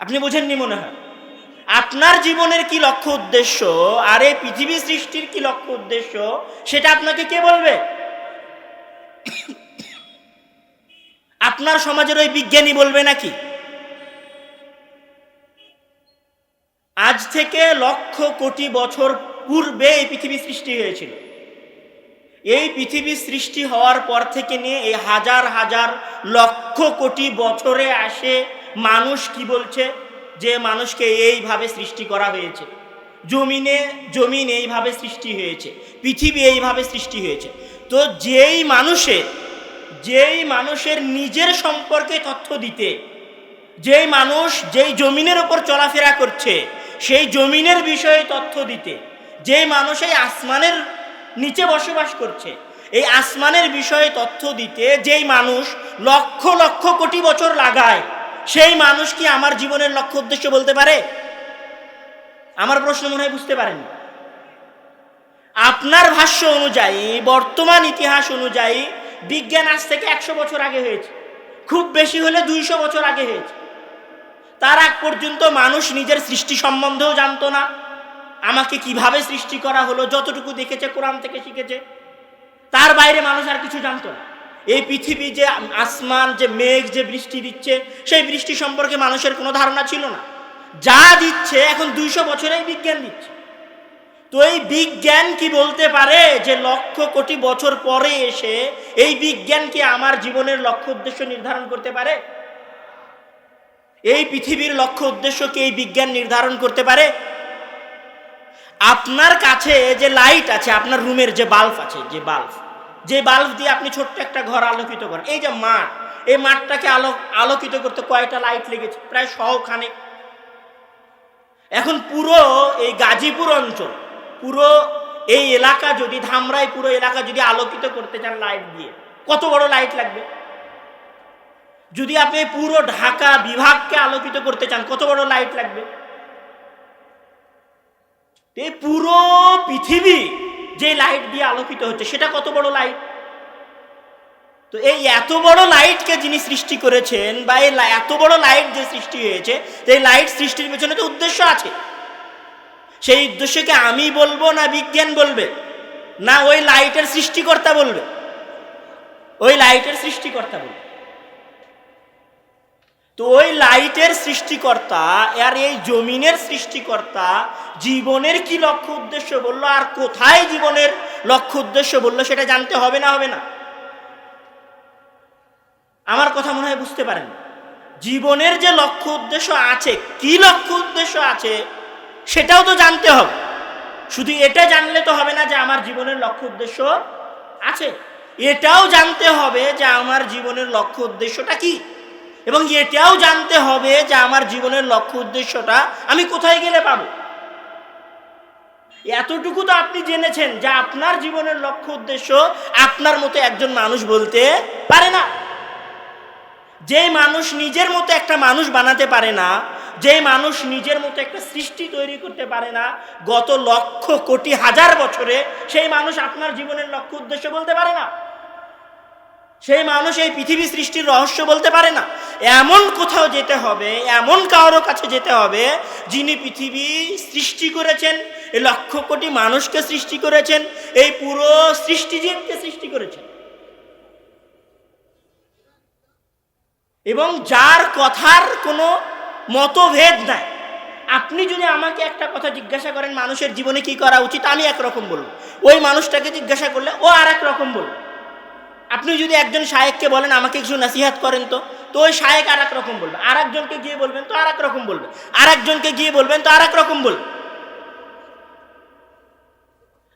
আপনি বোঝেননি মনে হয়? আপনার জীবনের কি লক্ষ্য উদ্দেশ্য আর এই পৃথিবী সৃষ্টির কি লক্ষ্য উদ্দেশ্য সেটা আপনাকে কে বলবে? আপনার সমাজের ওই বিজ্ঞানী বলবে নাকি? আজ থেকে লক্ষ কোটি বছর পূর্বে এই পৃথিবী সৃষ্টি হয়েছিল। এই পৃথিবী সৃষ্টি হওয়ার পর থেকে নিয়ে এই হাজার হাজার লক্ষ কোটি বছরে আসে মানুষ কি বলছে? যে মানুষকে এইভাবে সৃষ্টি করা হয়েছে। জমিনে, জমিন এইভাবে সৃষ্টি হয়েছে। পৃথিবী এইভাবে সৃষ্টি হয়েছে। তো যেই মানুষের যেই মানুষের নিজের সম্পর্কে তথ্য দিতে, যেই মানুষ যেই জমিনের ওপর চলাফেরা করছে, সেই জমিনের বিষয়ে তথ্য দিতে, যেই মানুষ এই আসমানের নিচে বসবাস করছে, এই আসমানের বিষয়ে তথ্য দিতে, যেই মানুষ লক্ষ লক্ষ কোটি বছর লাগায় সেই মানুষ কি আমার জীবনের লক্ষ্য উদ্দেশ্য বলতে পারে? আমার প্রশ্ন মনে হয় বুঝতে পারেন আপনার ভাষ্য অনুযায়ী, বর্তমান ইতিহাস অনুযায়ী বিজ্ঞান আজ থেকে একশো বছর আগে হয়েছে। খুব বেশি হলে দুইশো বছর আগে হয়েছে। তার আগ পর্যন্ত মানুষ নিজের সৃষ্টি সম্বন্ধেও জানতো না। আমাকে কীভাবে সৃষ্টি করা হলো, যতটুকু দেখেছে, কোরআন থেকে শিখেছে, তার বাইরে মানুষ আর কিছু জানতো না। এই পৃথিবী যে আসমান, যে মেঘ, যে বৃষ্টি দিচ্ছে, সেই বৃষ্টি সম্পর্কে মানুষের কোনো ধারণা ছিল না। যা দিচ্ছে, এখন দুইশো বছরেই বিজ্ঞান দিচ্ছে। তো এই বিজ্ঞান কি বলতে পারে যে লক্ষ কোটি বছর পরে এসে এই বিজ্ঞান কি আমার জীবনের লক্ষ্য উদ্দেশ্য নির্ধারণ করতে পারে? এই পৃথিবীর লক্ষ্য উদ্দেশ্য কি এই বিজ্ঞান নির্ধারণ করতে পারে? আপনার কাছে যে লাইট আছে, আপনার রুমের যে বাল্ব আছে, যে বাল্ব যে বাল্ব দিয়ে আপনি ছোট্ট একটা ঘর আলোকিত করেন, এই যে মাঠ, এই মাঠটাকে আলো, আলোকিত করতে কয়টা লাইট লেগেছে? প্রায় শখানে এখন পুরো এই গাজীপুর অঞ্চল, পুরো এই এলাকা যদি, ধামরাই পুরো এলাকা যদি আলোকিত করতে চান লাইট দিয়ে, কত বড় লাইট লাগবে? যদি আপনি পুরো ঢাকা বিভাগকে আলোকিত করতে চান, কত বড় লাইট লাগবে? এই পুরো পৃথিবী যে লাইট দিয়ে আলোকিত হচ্ছে, সেটা কত বড় লাইট তো এই এত বড় লাইটকে যিনি সৃষ্টি করেছেন বা এই এত বড় লাইট যে সৃষ্টি হয়েছে এই লাইট সৃষ্টির পেছনে তো উদ্দেশ্য আছে। সেই উদ্দেশ্যকে আমি বলব না বিজ্ঞান বলবে, না ওই লাইটের সৃষ্টিকর্তা বলবে। ওই লাইটের সৃষ্টিকর্তা বলবে। তো ওই লাইটের সৃষ্টিকর্তা আর এই জমিনের সৃষ্টিকর্তা জীবনের কি লক্ষ্য উদ্দেশ্য বলল আর কোথায় জীবনের লক্ষ্য উদ্দেশ্য বলল সেটা জানতে হবে না হবে না? আমার কথা মনে হয় বুঝতে পারেন। জীবনের যে লক্ষ্য উদ্দেশ্য আছে, কি লক্ষ্য উদ্দেশ্য আছে সেটাও তো জানতে হবে। শুধু এটা জানলে তো হবে না যে আমার জীবনের লক্ষ্য উদ্দেশ্য আছে। এটাও জানতে হবে যে আমার জীবনের লক্ষ্য উদ্দেশ্যটা কি। এবং এটাও জানতে হবে যে আমার জীবনের লক্ষ্য উদ্দেশ্যটা আমি কোথায় গেলে পাব। এতটুকু তো আপনি জেনেছেন যে আপনার জীবনের লক্ষ্য উদ্দেশ্য আপনার মতো একজন মানুষ বলতে পারে না। যে মানুষ নিজের মতো একটা মানুষ বানাতে পারে না, যে মানুষ নিজের মতো একটা সৃষ্টি তৈরি করতে পারে না, গত লক্ষ কোটি হাজার বছরে সেই মানুষ আপনার জীবনের লক্ষ্য উদ্দেশ্য বলতে পারে না। সেই মানুষ এই পৃথিবী সৃষ্টির রহস্য বলতে পারে না। এমন কোথাও যেতে হবে, এমন কারোর কাছে যেতে হবে, যিনি পৃথিবী সৃষ্টি করেছেন, এই লক্ষ কোটি মানুষকে সৃষ্টি করেছেন, এই পুরো সৃষ্টিজীবকে সৃষ্টি করেছেন। এবং যার কথার কোনো মতভেদ নাই। আপনি যদি আমাকে একটা কথা জিজ্ঞাসা করেন, মানুষের জীবনে কি করা উচিত, আমি একরকম বলব। ওই মানুষটাকে জিজ্ঞাসা করলে ও আর রকম বলব। আপনি যদি একজন শায়েককে বলেন, আমাকে কিছু নাসিহাত করেন তো? তো ওই শায়েক আর রকম বলবে। আর একজনকে গিয়ে বলবেন তো আর রকম বলবে। আর একজনকে গিয়ে বলবেন তো আর রকম বলবে।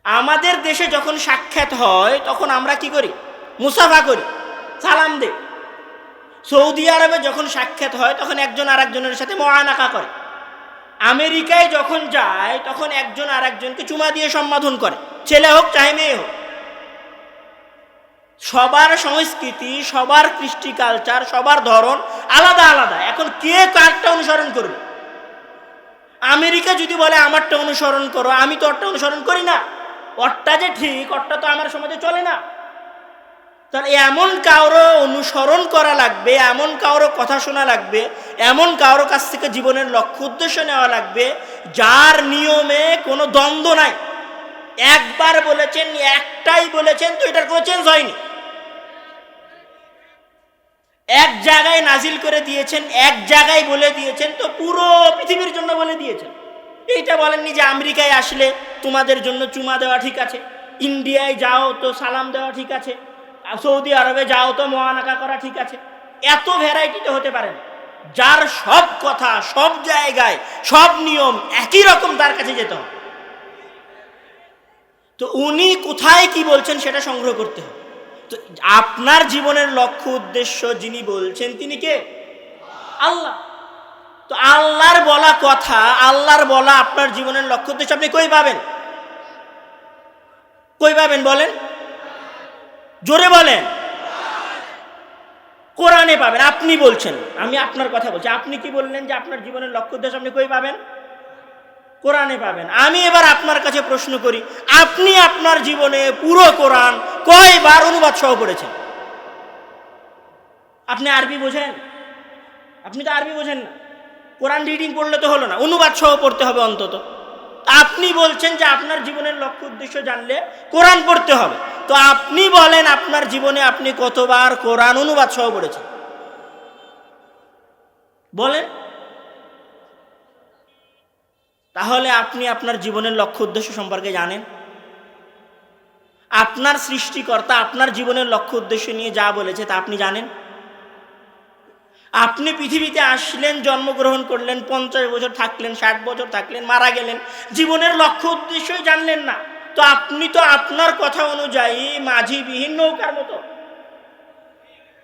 আমাদের দেশে যখন সাক্ষাৎ হয়, তখন আমরা কি করি? মুসাফা করি, সালাম দেই। সৌদি আরবে যখন সাক্ষাৎ হয়, তখন একজন আর একজনের সাথে মহানাকা করে। আমেরিকায় যখন যায়, তখন একজন আর একজনকে চুমা দিয়ে সম্বোধন করে। ছেলে হোক চাহে মেয়ে হোক। সবার সংস্কৃতি, সবার কৃষ্টি কালচার সবার ধরন আলাদা আলাদা। এখন কে কারটা অনুসরণ করবে? আমেরিকা যদি বলে, আমারটা অনুসরণ করো, আমি তো ওরটা অনুসরণ করি না। ওরটা যে ঠিক ওরটা তো আমার সমাজে চলে না। তাহলে এমন কারও অনুসরণ করা লাগবে, এমন কারও কথা শোনা লাগবে, এমন কারও কাছ থেকে জীবনের লক্ষ্য উদ্দেশ্য নেওয়া লাগবে, যার নিয়মে কোনো দ্বন্দ্ব নাই। একবার বলেছেন, একটাই বলেছেন, তো এটার কোনো চেঞ্জ হয়নি। এক জায়গায় নাজিল করে দিয়েছেন, এক জায়গায় বলে দিয়েছেন, তো পুরো পৃথিবীর জন্য বলে দিয়েছেন। এইটা বলেননি যে আমেরিকায় আসলে তোমাদের জন্য চুমা দেওয়া ঠিক আছে, ইন্ডিয়ায় যাও তো সালাম দেওয়া ঠিক আছে, সৌদি আরবে যাও তো মহানাকা করা ঠিক আছে। এত ভ্যারাইটি তো হতে পারে যার সব কথা, সব জায়গায়, সব নিয়ম একই রকম তার কাছে যেতে হবে। তো উনি কোথায় কি বলছেন সেটা সংগ্রহ করতে হবে। তো আপনার জীবনের লক্ষ্য উদ্দেশ্য যিনি বলছেন তিনি কে? আল্লাহ। তো আল্লাহর বলা কথা আল্লাহর বলা আপনার জীবনের লক্ষ্য উদ্দেশ্য আপনি কই পাবেন? কই পাবেন বলেন? জোরে বলেন। কোরআনে পাবেন। আপনি বলছেন আমি আপনার কথা বলছি। আপনি কি বললেন যে আপনার জীবনের লক্ষ্য উদ্দেশ্য আপনি কই পাবেন? কোরআনে পাবেন। আমি এবার আপনার কাছে প্রশ্ন করি, আপনি আপনার জীবনে পুরো কোরআন কয়বার অনুবাদ সহ পড়েছেন? আপনি আরবি বোঝেন? আপনি তো আরবি বোঝেন না। কোরআন রিডিং পড়লে তো হলো না, অনুবাদ সহ পড়তে হবে অন্তত। আপনি বলছেন যে আপনার জীবনের লক্ষ্য উদ্দেশ্য জানলে কোরআন পড়তে হবে। তো আপনি বলেন আপনার জীবনে আপনি কতবার কোরআন অনুবাদ সহ পড়েছেন? বলেন। তাহলে আপনি আপনার জীবনের লক্ষ্য উদ্দেশ্য সম্পর্কে জানেন? আপনার সৃষ্টিকর্তা আপনার জীবনের লক্ষ্য উদ্দেশ্য নিয়ে যা বলেছে তা আপনি জানেন? আপনি পৃথিবীতে আসলেন, জন্মগ্রহণ করলেন, পঞ্চাশ বছর থাকলেন, ষাট বছর থাকলেন, মারা গেলেন, জীবনের লক্ষ্য উদ্দেশ্যই জানলেন না। তো আপনি তো আপনার কথা অনুযায়ী মাঝি বিহীন নৌকার মতো।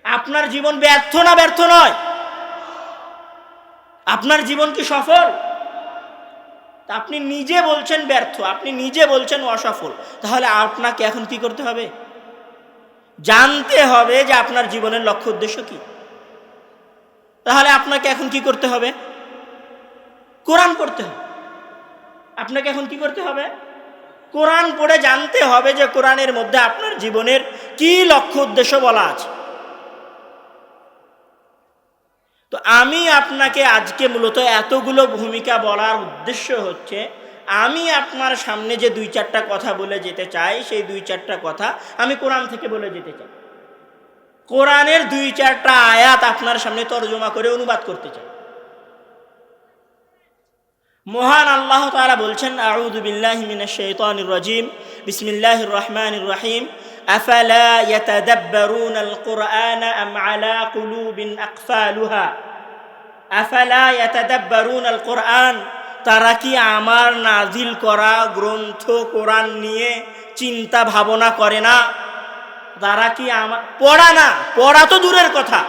আপনার জীবন ব্যর্থ না ব্যর্থ নয়? আপনার জীবন কি সফল? তা আপনি নিজে বলছেন ব্যর্থ, আপনি নিজে বলছেন অসফল। তাহলে আপনাকে এখন কি করতে হবে? জানতে হবে যে আপনার জীবনের লক্ষ্য উদ্দেশ্য কি। তাহলে আপনাকে এখন কি করতে হবে? কোরআন পড়তে হবে। আপনাকে এখন কি করতে হবে? কোরআন পড়ে জানতে হবে যে কোরআনের মধ্যে আপনার জীবনের কি লক্ষ্য উদ্দেশ্য বলা আছে। তো আমি আপনাকে আজকে মূলত এতগুলো ভূমিকা বলার উদ্দেশ্য হচ্ছে, আমি আপনার সামনে যে দুই চারটা কথা বলে যেতে চাই, সেই দুই চারটা কথা আমি কোরআন থেকে বলে যেতে চাই। কোরআনের দুই চারটা আয়াত আপনার সামনে তর্জমা করে অনুবাদ করতে চাই। মহান আল্লাহ তারা বলছেন, আউযু বিল্লাহি মিনাশ শাইতানির রাজিম, বিসমিল্লাহির রহমানির রহিম। আফালা ইয়াতাদাব্বারুনাল কুরআনা আম আলা কুলুবিন আকফালুহা আফালা ইয়াতাদাব্বারুনাল কুরআন তারা কি আমার নাজিল করা গ্রন্থ, কোরআন নিয়ে চিন্তা ভাবনা করে না? তারা কি আমার পড়া না, পড়া তো দূরের কথা।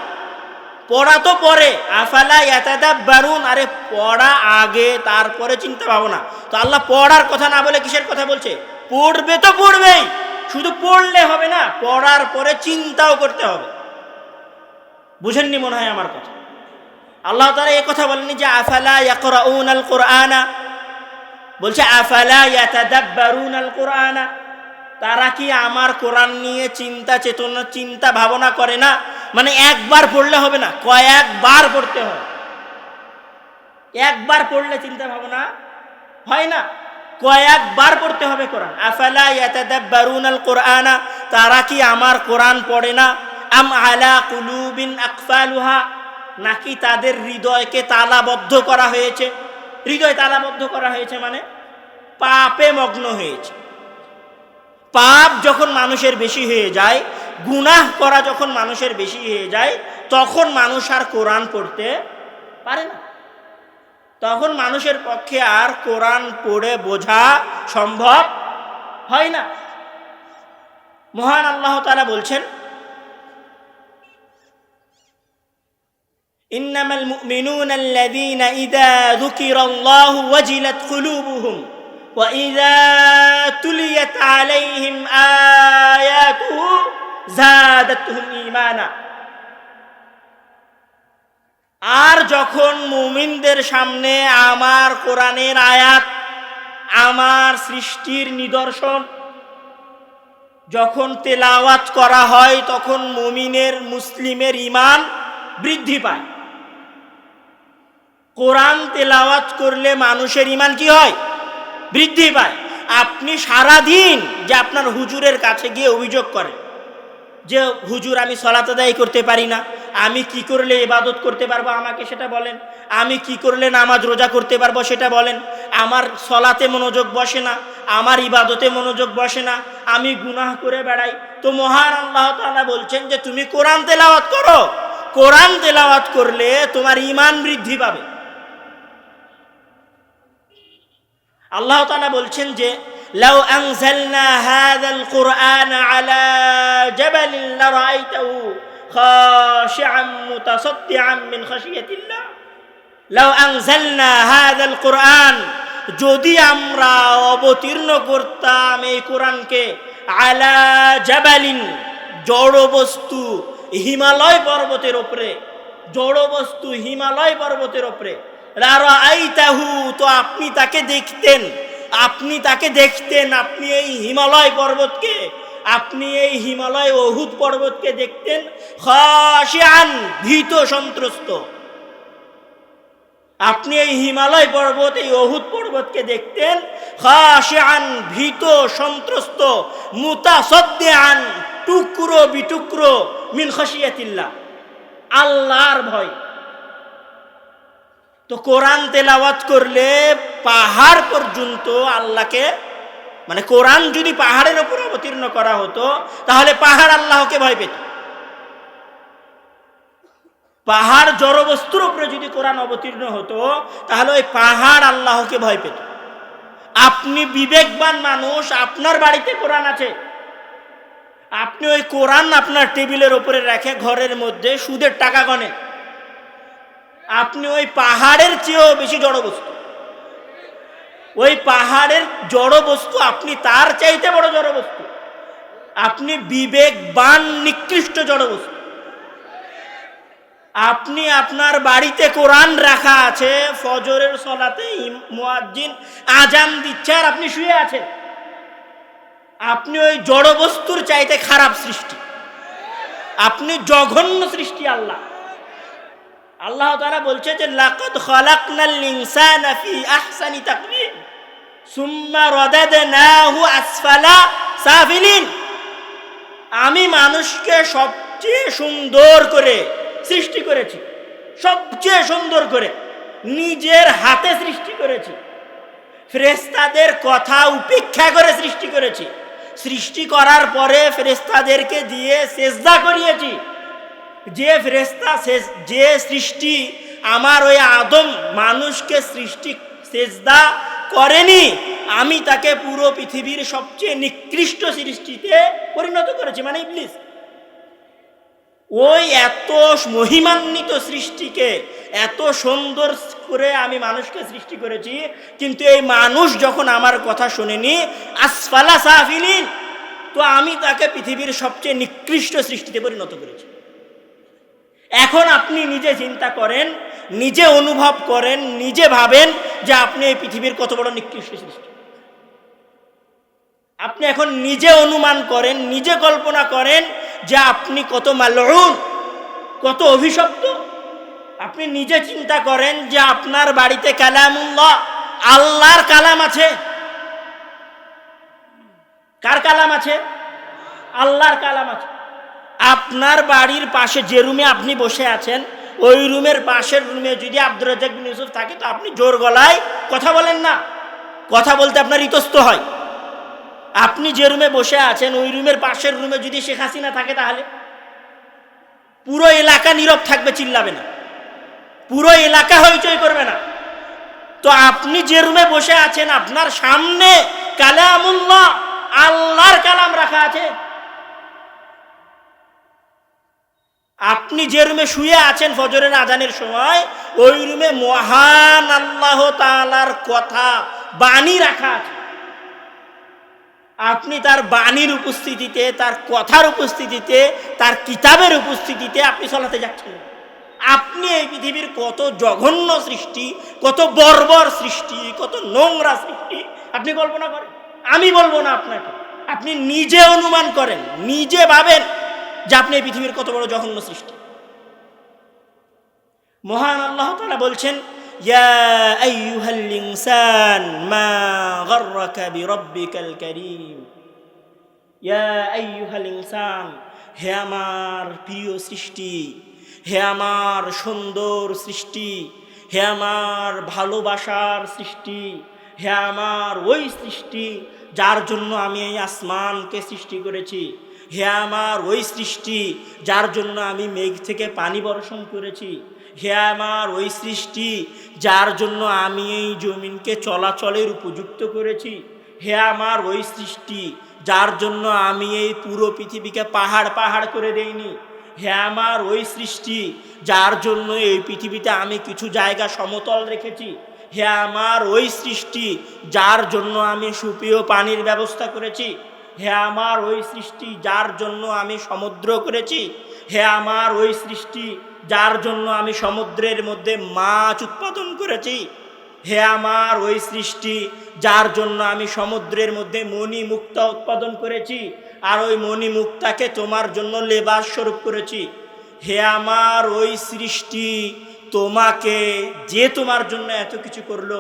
পড়া তো পরে আফালা ইয়াতাদাব্বারুন? আরে পড়া আগে, তারপরে চিন্তা ভাবনা। তো আল্লাহ পড়ার কথা না বলে কিসের কথা বলছে? পড়বে তো পড়বেই। শুধু পড়লে হবে না, পড়ার পরে চিন্তাও করতে হবে। বুঝেননি মনে হয় আমার কথা? আল্লাহ তারা এ কথা বলেনি যে, আফালা ইয়াকরাউন আল কোরআনা বলছে, আফালা ইয়াতাদাব্বারুন আল কোরআনা তারা কি আমার কোরআন নিয়ে চিন্তা চেতনা, চিন্তা ভাবনা করে না? মানে একবার পড়লে হবে না, কয়েকবার পড়তে হয় একবার পড়লে চিন্তা ভাবনা হয় না। কয়েকবার পড়তে হবে কোরআন। আফালা ইয়াতাদাব্বারুনাল কোরআনা তারা কি আমার কোরআন পড়ে না? আম আলা কুলুবিন আকফালুহা? নাকি তাদের হৃদয়কে তালাবদ্ধ করা হয়েছে? হৃদয় তালাবদ্ধ করা হয়েছে মানে পাপে মগ্ন হয়েছে। পাপ যখন মানুষের বেশি হয়ে যায়, গুনাহ করা যখন মানুষের বেশি হয়ে যায়, তখন মানুষ আর কোরআন পড়তে পারে না। তখন মানুষের পক্ষে আর কোরআন পড়ে বোঝা সম্ভব হয় না মহান আল্লাহ তালা বলছেন إنما المؤمنون الذين إذا ذكر الله وجلت قلوبهم وإذا تليت عليهم آياته زادتهم إيمانا আর যখন মুমিনদের সামনে আমার কোরআনের আয়াত, আমার সৃষ্টির নিদর্শন, যখন তেলাওয়াত করা হয়, তখন মুমিনের, মুসলিমের ইমান বৃদ্ধি পায়। কোরআন তেলাওয়াত করলে মানুষের ইমান কি হয়? বৃদ্ধি পায়। আপনি সারা দিন যে আপনার হুজুরের কাছে গিয়ে অভিযোগ করেন, যে হুজুর আমি সলাত করতে পারি না আমি কি করলে ইবাদত করতে পারবো আমাকে সেটা বলেন আমি কি করলে নামাজ রোজা করতে পারবো সেটা বলেন আমার সলাতে মনোযোগ বসে না আমার ইবাদতে মনোযোগ বসে না আমি গুনাহ করে বেড়াই তো মহান আল্লাহ তাআলা বলছেন যে তুমি কোরআন তেলাওয়াত করো কোরআন তেলাওয়াত করলে তোমার ইমান বৃদ্ধি পাবে আল্লাহ তাআলা বলছেন যে لو أنزلنا هذا القرآن على جبل لرأيته خاشعا متصدعا من خشية الله لو أنزلنا هذا القرآن যদি আমরা অবতীর্ণ করতাম এই কোরআনকে আলা জাবালিন জড় বস্তু হিমালয় পর্বতের উপরে জড় বস্তু হিমালয় পর্বতের উপরে আইতাহু তো আপনি তাকে দেখতেন আপনি তাকে দেখতেন আপনি এই হিমালয় পর্বতকে আপনি এই হিমালয় অহুদ পর্বতকে দেখতেন খাশিয়ান, ভীত সন্ত্রস্ত। আপনি এই হিমালয় পর্বত, এই অহুদ পর্বতকে দেখতেন খাশিয়ান, ভীত সন্ত্রস্ত মুতাসদ্দিআন টুকরো বিটুকরো, মিন খাশিয়াতিল্লাহ। আল্লাহর ভয়। তো কোরআন তেলাওয়াত করলে পাহাড় পর্যন্ত আল্লাহকে মানে কোরআন যদি পাহাড়ের উপর অবতীর্ণ করা হতো, তাহলে পাহাড় আল্লাহকে ভয় পেত। পাহাড় জড়বস্তুর উপরে যদি কোরআন অবতীর্ণ হতো, তাহলে ওই পাহাড় আল্লাহকে ভয় পেত। আপনি বিবেকবান মানুষ, আপনার বাড়িতে কোরআন আছে। আপনি ওই কোরআন আপনার টেবিলের উপরে রেখে ঘরের মধ্যে সুদের টাকা গণেন। আপনি ওই পাহাড়ের চেয়েও বেশি জড় বস্তু ওই পাহাড়ের জড় বস্তু, আপনি তার চাইতে বড় জড় বস্তু। আপনি বিবেকবান, নিকৃষ্ট জড় বস্তু। আপনি আপনার বাড়িতে কোরআন রাখা আছে, ফজরের সলাতে মুয়াজ্জিন আজান দিচ্ছে আর আপনি শুয়ে আছেন। আপনি ওই জড় বস্তুর চাইতে খারাপ সৃষ্টি। আপনি জঘন্য সৃষ্টি আল্লাহ। আল্লাহ তাআলা বলছে যে, লাকাদ খালাকনাল ইনসানা ফি আহসানি তাকওয়িম সুম্মা আমি মানুষকে সবচেয়ে সুন্দর করে সৃষ্টি করেছি, সবচেয়ে সুন্দর করে নিজের হাতে সৃষ্টি করেছি ফেরেস্তাদের কথা উপেক্ষা করে সৃষ্টি করেছি, সৃষ্টি করার পরে ফেরেস্তাদেরকে দিয়ে সেজদা করিয়েছি। যে ফেরেস্তা যে সৃষ্টি, আমার ওই আদম মানুষকে সৃষ্টি, সেজদা করেনি, আমি তাকে পুরো পৃথিবীর সবচেয়ে নিকৃষ্ট সৃষ্টিতে পরিণত করেছি মানে ইবলিস। ওই এত মহিমান্বিত সৃষ্টিকে, এত সুন্দর করে আমি মানুষকে সৃষ্টি করেছি, কিন্তু এই মানুষ যখন আমার কথা শোনেনি, আসফালা সাফিলিন, তো আমি তাকে পৃথিবীর সবচেয়ে নিকৃষ্ট সৃষ্টিতে পরিণত করেছি। এখন আপনি নিজে চিন্তা করেন, নিজে অনুভব করেন, নিজে ভাবেন যে আপনি এই পৃথিবীর কত বড় নিকৃষ্ট সৃষ্টি। আপনি এখন নিজে অনুমান করেন, নিজে কল্পনা করেন যে আপনি কত মালউন, কত অভিশপ্ত। আপনি নিজে চিন্তা করেন যে আপনার বাড়িতে কালামুল্লাহ, আল্লাহর কালাম আছে। কার কালাম আছে? আল্লাহর কালাম আছে। আপনার বাড়ির পাশে যে রুমে আপনি বসে আছেন, ওই রুমের পাশের রুমে যদি আব্দুর রাজাক বিন ইউসুফ থাকে, তো আপনি জোর গলায় কথা বলেন না। কথা বলতে আপনার ইতস্ত হয়। আপনি যে রুমে বসে আছেন, ওই রুমের পাশের রুমে যদি শেখ হাসিনা থাকে তাহলে? পুরো এলাকা নীরব থাকবে, চিল্লাবে না। পুরো এলাকা হইচই করবে না। তো আপনি যে রুমে বসে আছেন, আপনার সামনে কালামুল্লাহ, আল্লাহর কালাম রাখা আছে। আপনি যে রুমে শুয়ে আছেন ফজরের আজানের সময়, ওই রুমে মহান আল্লাহ তালার কথা বাণী রাখা আছে। আপনি তার বাণীর উপস্থিতিতে, তার কথার উপস্থিতিতে, তার কিতাবের উপস্থিতিতে আপনি চলাতে যাচ্ছেন। আপনি এই পৃথিবীর কত জঘন্য সৃষ্টি, কত বর্বর সৃষ্টি, কত নোংরা সৃষ্টি, আপনি কল্পনা করেন? আমি বলব না আপনাকে। আপনি নিজে অনুমান করেন, নিজে ভাবেন যে আপনি পৃথিবীর কত বড় জঘন্য সৃষ্টি। মহান আল্লাহ তাআলা বলছেন হে আমার প্রিয় সৃষ্টি, হে আমার সুন্দর সৃষ্টি, হে আমার ভালোবাসার সৃষ্টি, হে আমার ওই সৃষ্টি যার জন্য আমি এই আসমানকে সৃষ্টি করেছি। হে আমার ওই সৃষ্টি, যার জন্য আমি মেঘ থেকে পানি বর্ষণ করেছি। হে আমার ওই সৃষ্টি, যার জন্য আমি এই জমিনকে চলাচলের উপযুক্ত করেছি। হে আমার ওই সৃষ্টি, যার জন্য আমি এই পুরো পৃথিবীকে পাহাড় পাহাড় করে দেইনি। হে আমার ওই সৃষ্টি, যার জন্য এই পৃথিবীতে আমি কিছু জায়গা সমতল রেখেছি। হে আমার ওই সৃষ্টি, যার জন্য আমি সুপেয় পানির ব্যবস্থা করেছি। হে আমার ওই সৃষ্টি যার জন্য আমি সমুদ্র করেছি, হে আমার ওই সৃষ্টি যার জন্য আমি সমুদ্রের মধ্যে মাছ উৎপাদন করেছি, হে আমার ওই সৃষ্টি যার জন্য আমি সমুদ্রের মধ্যে মণি মুক্তা উৎপাদন করেছি আর ওই মণি মুক্তাকে তোমার জন্য লেবাস স্বরূপ করেছি, হে আমার ওই সৃষ্টি তোমাকে যে তোমার জন্য এত কিছু করল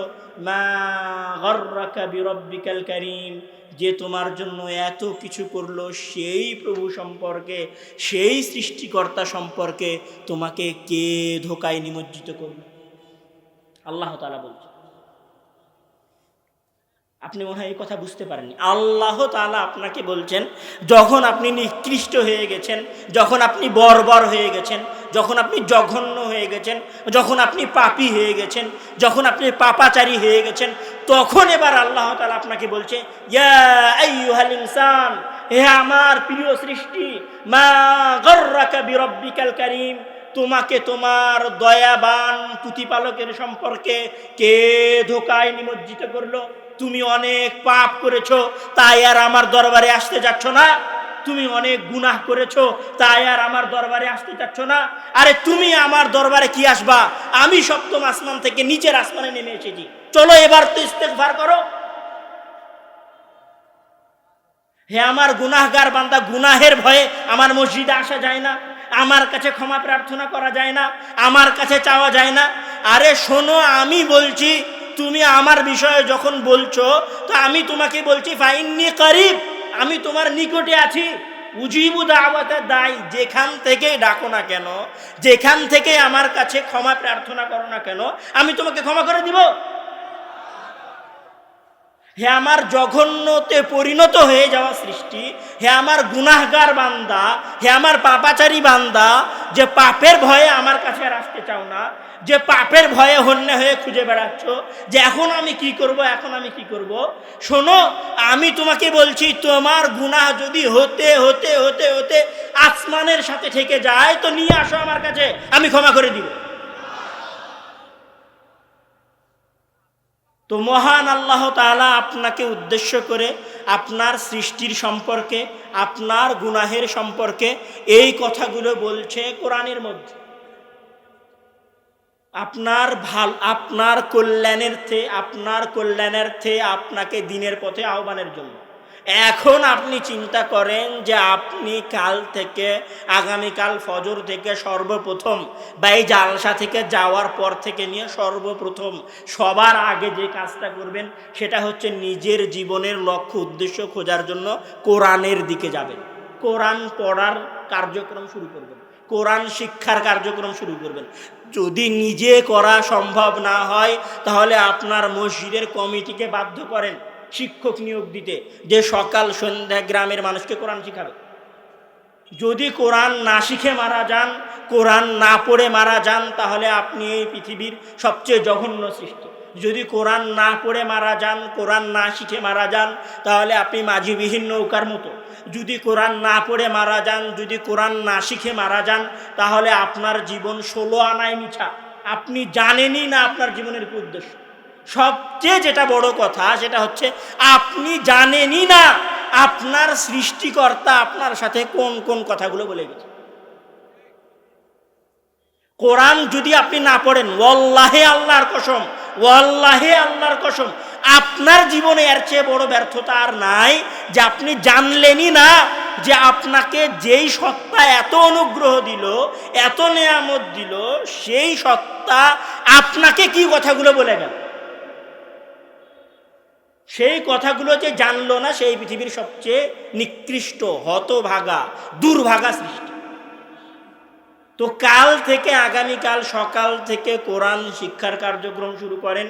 যে তোমার জন্য এত কিছু করল, সেই প্রভু সম্পর্কে, সেই সৃষ্টিকর্তা সম্পর্কে তোমাকে কে ধোকায় নিমজ্জিত করল? আল্লাহ তালা বলছে আপনি মনে হয় এই কথা বুঝতে পারেননি। আল্লাহ তালা আপনাকে বলছেন, যখন আপনি নিকৃষ্ট হয়ে গেছেন, যখন আপনি বর্বর হয়ে গেছেন, যখন আপনি জঘন্য হয়ে গেছেন, যখন আপনি পাপী হয়ে গেছেন, যখন আপনি পাপাচারী হয়ে গেছেন, তখন এবার আল্লাহ তালা আপনাকে বলছে ইনসান, হে আমার প্রিয় সৃষ্টি, মা গর্রাকা বিরব্বিকাল কারীম, তোমাকে তোমার দয়াবান প্রতিপালকের সম্পর্কে কে ধোকায় নিমজ্জিত করল? তুমি অনেক পাপ করেছ, তাই আর আমার দরবারে আসতে যাচ্ছ না। তুমি অনেক গুনাহ করেছ, তাই আর আমার দরবারে আসতে চাচ্ছ না। আরে তুমি আমার দরবারে কি আসবা? আমি সপ্তম আসমান থেকে নিচের আসমানে নেমে এসেছি। চলো এবার তো ইস্তেকভার করো। হে আমার গুনাহগার বান্দা, গুনাহের ভয়ে আমার মসজিদে আসা যায় না। আমার কাছে ক্ষমা প্রার্থনা করা যায় না। আমার কাছে চাওয়া যায় না। আরে শোনো, আমি বলছি তুমি আমার বিষয়ে যখন বলছো, তো আমি তোমাকে বলছি, ফাইননি করিব। আমি তোমার নিকটে আছি। উজিবু দাওয়াতে দায় যেখান থেকে ডাকো না কেন, যেখান থেকে আমার কাছে ক্ষমা প্রার্থনা করো না কেন, আমি তোমাকে ক্ষমা করে দিব? হে আমার জঘন্যতে পরিণত হয়ে যাওয়া সৃষ্টি, হে আমার গুনাহগার বান্দা, হে আমার পাপাচারী বান্দা, যে পাপের ভয়ে আমার কাছে আর আসতে চাও না, যে পাপের ভয়ে হন্যে হয়ে খুঁজে বেড়াচ্ছ, যে এখন আমি কি করব, এখন আমি কি করব? শোনো, আমি তোমাকে বলছি, তোমার গুনাহ যদি হতে হতে হতে হতে আসমানের সাথে থেকে যায়, তো নিয়ে আসো আমার কাছে, আমি ক্ষমা করে দিব। তো মহান আল্লাহ তালা আপনাকে উদ্দেশ্য করে আপনার সৃষ্টির সম্পর্কে, আপনার গুনাহের সম্পর্কে এই কথাগুলো বলছে কোরআনের মধ্যে। আপনার ভালো, আপনার কল্যাণের থে, আপনার কল্যাণার্থে আপনাকে দিনের পথে আহ্বানের জন্য। এখন আপনি চিন্তা করেন যে আপনি কাল থেকে, আগামীকাল ফজর থেকে সর্বপ্রথম বা এই জালসা থেকে যাওয়ার পর থেকে নিয়ে সর্বপ্রথম সবার আগে যে কাজটা করবেন, সেটা হচ্ছে নিজের জীবনের লক্ষ্য, উদ্দেশ্য খোঁজার জন্য কোরআনের দিকে যাবেন। কোরআন পড়ার কার্যক্রম শুরু করবেন। কোরআন শিক্ষার কার্যক্রম শুরু করবেন। যদি নিজে করা সম্ভব না হয়, তাহলে আপনার মসজিদের কমিটিকে বাধ্য করেন। শিক্ষক নিয়োগ দিতে। যে সকাল সন্ধ্যা গ্রামের মানুষকে কোরআন শিখাবে। যদি কোরআন না শিখে মারা যান, কোরআন না পড়ে মারা যান, তাহলে আপনি এই পৃথিবীর সবচেয়ে জঘন্য সৃষ্টি। যদি কোরআন না পড়ে মারা যান, কোরআন না শিখে মারা যান, তাহলে আপনি মাঝিবিহীন নৌকার মতো। যদি কোরআন না পড়ে মারা যান, যদি কোরআন না শিখে মারা যান, তাহলে আপনার জীবন ষোলো আনায় মিছা আপনি জানেনই না আপনার জীবনের উদ্দেশ্য। সবচেয়ে যেটা বড় কথা সেটা হচ্ছে, আপনি জানেনই না আপনার সৃষ্টিকর্তা আপনার সাথে কোন কোন কথাগুলো বলে গেছে। কোরআন যদি আপনি না পড়েন, ওয়াল্লাহে আল্লাহর কসম, ওয়াল্লাহে আল্লাহর কসম, আপনার জীবনে এর চেয়ে বড় ব্যর্থতা আর নাই যে আপনি জানলেনই না যে আপনাকে যেই সত্তা এত অনুগ্রহ দিল, এত নেয়ামত দিল, সেই সত্তা আপনাকে কি কথাগুলো বলে গেল? সেই কথাগুলো যে জানলো না সেই পৃথিবীর সবচেয়ে নিকৃষ্ট হতভাগা দুর্ভাগা সৃষ্টি। তো কাল থেকে, আগামীকাল সকাল থেকে কোরআন শিক্ষার কার্যক্রম শুরু করেন।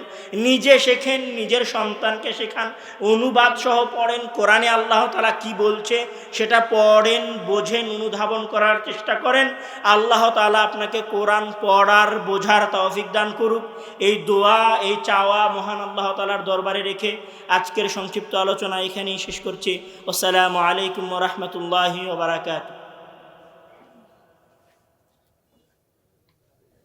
নিজে শেখেন, নিজের সন্তানকে শেখান, অনুবাদ সহ পড়েন। কোরআনে আল্লাহ তালা কি বলছে সেটা পড়েন, বোঝেন, অনুধাবন করার চেষ্টা করেন। আল্লাহ তালা আপনাকে কোরআন পড়ার বোঝার তৌফিক দান করুক। এই দোয়া, এই চাওয়া মহান আল্লাহ তালার দরবারে রেখে আজকের সংক্ষিপ্ত আলোচনা এখানেই শেষ করছি। আসসালামু আলাইকুম রহমতুল্লাহি ওবরাকাত